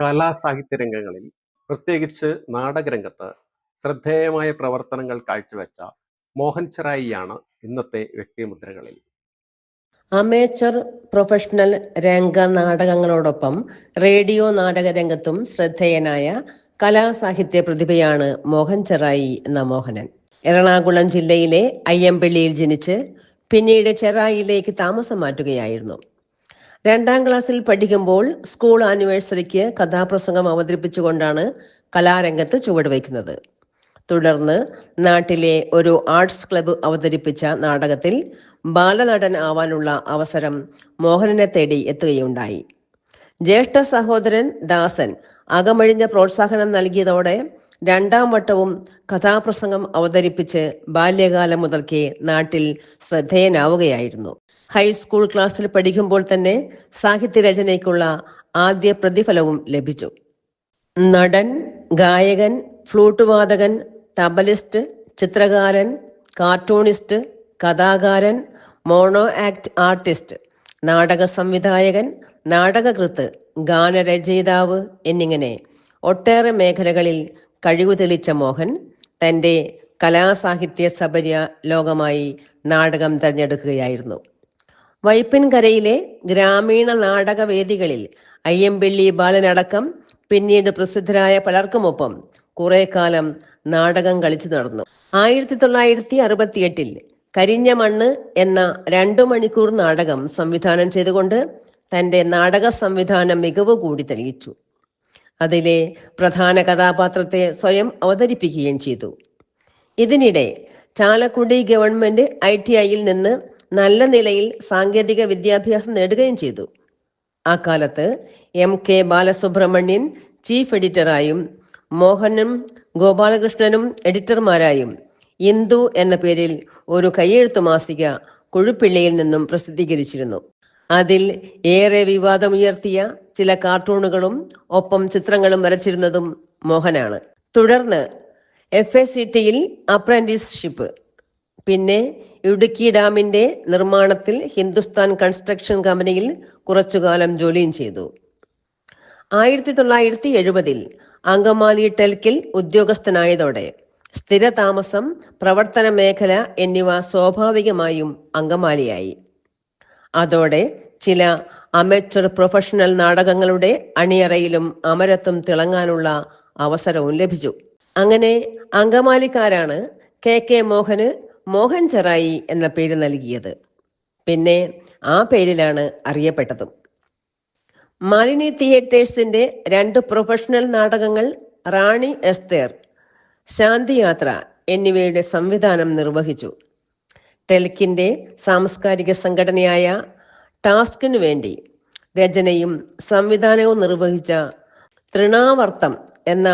കലാ സാഹിത്യ രംഗങ്ങളിൽ പ്രത്യേകിച്ച് നാടകരംഗത്ത് ശ്രദ്ധേയമായ പ്രവർത്തനങ്ങൾ കാഴ്ചവെച്ച മോഹൻ ചെറായിയാണ് ഇന്നത്തെ വ്യക്തിമുദ്രകളിൽ. അമേച്ചർ പ്രൊഫഷണൽ രംഗ നാടകങ്ങളോടൊപ്പം റേഡിയോ നാടക രംഗത്തും ശ്രദ്ധേയനായ കലാസാഹിത്യ പ്രതിഭയാണ് മോഹൻ ചെറായി എന്ന മോഹനൻ. എറണാകുളം ജില്ലയിലെ അയ്യമ്പള്ളിയിൽ ജനിച്ച് പിന്നീട് ചെറായിലേക്ക് താമസം മാറ്റുകയായിരുന്നു. രണ്ടാം ക്ലാസ്സിൽ പഠിക്കുമ്പോൾ സ്കൂൾ ആനിവേഴ്സറിക്ക് കഥാപ്രസംഗം അവതരിപ്പിച്ചുകൊണ്ടാണ് കലാരംഗത്ത് ചുവടുവയ്ക്കുന്നത്. തുടർന്ന് നാട്ടിലെ ഒരു ആർട്സ് ക്ലബ്ബ് അവതരിപ്പിച്ച നാടകത്തിൽ ബാലനടൻ ആവാനുള്ള അവസരം മോഹനനെ തേടി എത്തുകയുണ്ടായി. ജ്യേഷ്ഠ സഹോദരൻ ദാസൻ അകമഴിഞ്ഞ പ്രോത്സാഹനം നൽകിയതോടെ രണ്ടാം വട്ടവും കഥാപ്രസംഗം അവതരിപ്പിച്ച് ബാല്യകാലം മുതൽക്കേ നാട്ടിൽ ശ്രദ്ധേയനാവുകയായിരുന്നു. ഹൈസ്കൂൾ ക്ലാസ്സിൽ പഠിക്കുമ്പോൾ തന്നെ സാഹിത്യരചനയ്ക്കുള്ള ആദ്യ പ്രതിഫലവും ലഭിച്ചു. നടൻ ഗായകൻ ഫ്ലൂട്ട് വാദകൻ തബലിസ്റ്റ് ചിത്രകാരൻ കാർട്ടൂണിസ്റ്റ് കഥാകാരൻ മോണോ ആക്ട് ആർട്ടിസ്റ്റ് നാടക സംവിധായകൻ നാടകകൃത്ത് ഗാനരചയിതാവ് എന്നിങ്ങനെ ഒട്ടേറെ മേഖലകളിൽ കഴിവ് തെളിച്ച മോഹൻ തന്റെ കലാസാഹിത്യ സബര്യ ലോകമായി നാടകം തിരഞ്ഞെടുക്കുകയായിരുന്നു. വൈപ്പിൻകരയിലെ ഗ്രാമീണ നാടകവേദികളിൽ അയ്യമ്പള്ളി ബാലനടക്കം പിന്നീട് പ്രസിദ്ധരായ പലർക്കുമൊപ്പം കുറെ കാലം നാടകം കളിച്ചു നടന്നു. ആയിരത്തി തൊള്ളായിരത്തി അറുപത്തിയെട്ടിൽ കരിഞ്ഞ മണ്ണ് എന്ന രണ്ടു മണിക്കൂർ നാടകം സംവിധാനം ചെയ്തുകൊണ്ട് തന്റെ നാടക സംവിധാനം മികവ് കൂടി തെളിയിച്ചു. അതിലെ പ്രധാന കഥാപാത്രത്തെ സ്വയം അവതരിപ്പിക്കുകയും ചെയ്തു. ഇതിനിടെ ചാലക്കുടി ഗവൺമെന്റ് ഐ ടി ഐയിൽ നിന്ന് നല്ല നിലയിൽ സാങ്കേതിക വിദ്യാഭ്യാസം നേടുകയും ചെയ്തു. അക്കാലത്ത് എം കെ ബാലസുബ്രഹ്മണ്യൻ ചീഫ് എഡിറ്ററായും മോഹനും ഗോപാലകൃഷ്ണനും എഡിറ്റർമാരായും ഇന്ദു എന്ന പേരിൽ ഒരു കയ്യെഴുത്തു മാസിക കുഴുപ്പിള്ളിയിൽ നിന്നും പ്രസിദ്ധീകരിച്ചിരുന്നു. അതിൽ ഏറെ വിവാദമുയർത്തിയ ചില കാർട്ടൂണുകളും ഒപ്പം ചിത്രങ്ങളും വരച്ചിരുന്നതും മോഹനാണ്. തുടർന്ന് എഫ് എ സി ടിയിൽ അപ്രന്റീസ്ഷിപ്പ് പിന്നെ ഇടുക്കി ഡാമിന്റെ നിർമ്മാണത്തിൽ ഹിന്ദുസ്ഥാൻ കൺസ്ട്രക്ഷൻ കമ്പനിയിൽ കുറച്ചുകാലം ജോലിയും ചെയ്തു. ആയിരത്തി തൊള്ളായിരത്തി എഴുപതിൽ അങ്കമാലി ടെൽക്കിൽ ഉദ്യോഗസ്ഥനായതോടെ സ്ഥിരതാമസം പ്രവർത്തന മേഖല എന്നിവ സ്വാഭാവികമായും അങ്കമാലിയായി. അതോടെ ചില അമേച്ചർ പ്രൊഫഷണൽ നാടകങ്ങളുടെ അണിയറയിലും അമരത്വം തിളങ്ങാനുള്ള അവസരവും ലഭിച്ചു. അങ്ങനെ അങ്കമാലിക്കാരാണ് കെ കെ മോഹന് മോഹൻ ചെറായി എന്ന പേര് നൽകിയത്. പിന്നെ ആ പേരിലാണ് അറിയപ്പെട്ടതും. മാലിനി തിയേറ്റേഴ്സിന്റെ രണ്ട് പ്രൊഫഷണൽ നാടകങ്ങൾ റാണി എസ്തേർ ശാന്തിയാത്ര എന്നിവയുടെ സംവിധാനം നിർവഹിച്ചു. ടെൽക്കിന്റെ സാംസ്കാരിക സംഘടനയായ ടാസ്കിനു വേണ്ടി രചനയും സംവിധാനവും നിർവഹിച്ച തൃണാവർത്തം എന്ന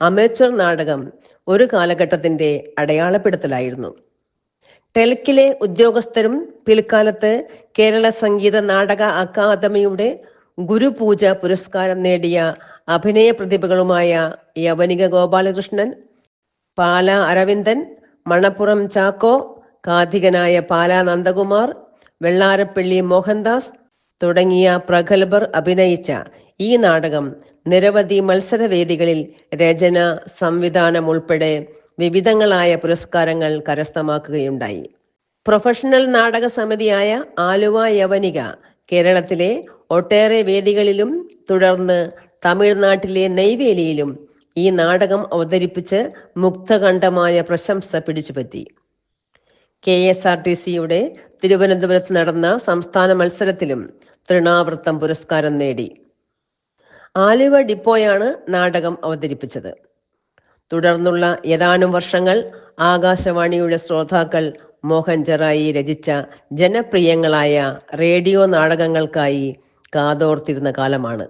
അമേച്ചർ നാടകം ഒരു കാലഘട്ടത്തിന്റെ അടയാളപ്പെടുത്തലായിരുന്നു. ടെൽക്കിലെ ഉദ്യോഗസ്ഥരും പിൽക്കാലത്ത് കേരള സംഗീത നാടക അക്കാദമിയുടെ ഗുരുപൂജ പുരസ്കാരം നേടിയ അഭിനയ പ്രതിഭകളുമായ യവനിക ഗോപാലകൃഷ്ണൻ പാല അരവിന്ദൻ മണപ്പുറം ചാക്കോ കാഥികനായ പാല നന്ദകുമാർ വെള്ളാരപ്പള്ളി മോഹൻദാസ് തുടങ്ങിയ പ്രഗത്ഭർ അഭിനയിച്ച ഈ നാടകം നിരവധി മത്സരവേദികളിൽ രചന സംവിധാനം ഉൾപ്പെടെ വിവിധങ്ങളായ പുരസ്കാരങ്ങൾ കരസ്ഥമാക്കുകയുണ്ടായി. പ്രൊഫഷണൽ നാടക സമിതിയായ ആലുവ യവനിക കേരളത്തിലെ ഒട്ടേറെ വേദികളിലും തുടർന്ന് തമിഴ്നാട്ടിലെ നെയ്വേലിയിലും ഈ നാടകം അവതരിപ്പിച്ച് മുക്തകണ്ഠമായ പ്രശംസ പിടിച്ചുപറ്റി. കെ എസ് ആർ ടി സിയുടെ തിരുവനന്തപുരത്ത് നടന്ന സംസ്ഥാന മത്സരത്തിലും തൃണാവൃത്തം പുരസ്കാരം നേടി. ആലുവ ഡിപ്പോയാണ് നാടകം അവതരിപ്പിച്ചത്. തുടർന്നുള്ള ഏതാനും വർഷങ്ങൾ ആകാശവാണിയുടെ ശ്രോതാക്കൾ മോഹൻ ജറായി രചിച്ച ജനപ്രിയങ്ങളായ റേഡിയോ നാടകങ്ങൾക്കായി കാതോർത്തിരുന്ന കാലമാണ്.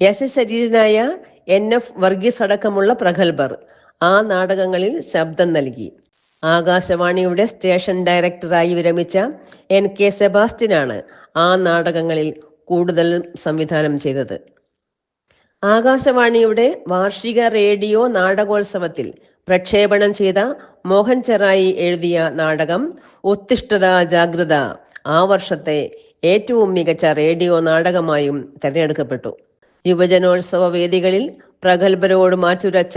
യശശരീരനായ എൻ എഫ് വർഗീസ് അടക്കമുള്ള പ്രഗത്ഭർ ആ നാടകങ്ങളിൽ ശബ്ദം നൽകി. ആകാശവാണിയുടെ സ്റ്റേഷൻ ഡയറക്ടറായി വിരമിച്ച എൻ കെ സെബാസ്റ്റ്യനാണ് ആ നാടകങ്ങളിൽ കൂടുതൽ സംവിധാനം ചെയ്തത്. ആകാശവാണിയുടെ വാർഷിക റേഡിയോ നാടകോത്സവത്തിൽ പ്രക്ഷേപണം ചെയ്ത മോഹൻ ചെറായി എഴുതിയ നാടകം ഉത്തിഷ്ഠത ജാഗ്രത ആ വർഷത്തെ ഏറ്റവും മികച്ച റേഡിയോ നാടകമായും തിരഞ്ഞെടുക്കപ്പെട്ടു. യുവജനോത്സവ വേദികളിൽ പ്രഗത്ഭരോട് മാറ്റുരച്ച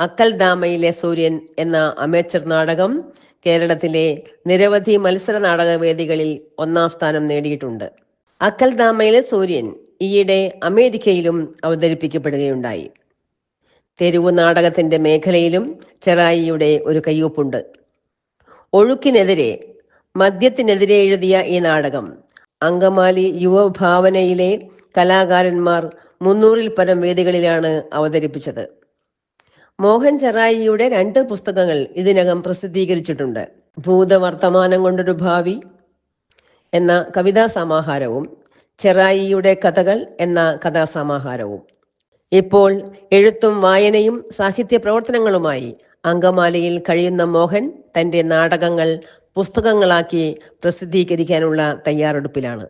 അക്കൽദാമയിലെ സൂര്യൻ എന്ന അമേച്ചർ നാടകം കേരളത്തിലെ നിരവധി മത്സര നാടക വേദികളിൽ ഒന്നാം സ്ഥാനം നേടിയിട്ടുണ്ട്. അക്കൽദാമയിലെ സൂര്യൻ ഈയിടെ അമേരിക്കയിലും അവതരിപ്പിക്കപ്പെടുകയുണ്ടായി. തെരുവു നാടകത്തിന്റെ മേഖലയിലും ചെറായിയുടെ ഒരു കയ്യൊപ്പുണ്ട്. ഒഴുക്കിനെതിരെ മദ്യത്തിനെതിരെ എഴുതിയ ഈ നാടകം അങ്കമാലി യുവഭാവനയിലെ കലാകാരന്മാർ മുന്നൂറിൽ പരം വേദികളിലാണ് അവതരിപ്പിച്ചത്. മോഹൻ ചെറായിയുടെ രണ്ട് പുസ്തകങ്ങൾ ഇതിനകം പ്രസിദ്ധീകരിച്ചിട്ടുണ്ട്. ഭൂതവർത്തമാനം കൊണ്ടൊരു ഭാവി എന്ന കവിതാ സമാഹാരവും ചെറായിയുടെ കഥകൾ എന്ന കഥാസമാഹാരവും ഇപ്പോൾ എഴുത്തും വായനയും സാഹിത്യ പ്രവർത്തനങ്ങളുമായി അങ്കമാലിയിൽ കഴിയുന്ന മോഹൻ തന്റെ നാടകങ്ങൾ പുസ്തകങ്ങളാക്കി പ്രസിദ്ധീകരിക്കാനുള്ള തയ്യാറെടുപ്പിലാണ്.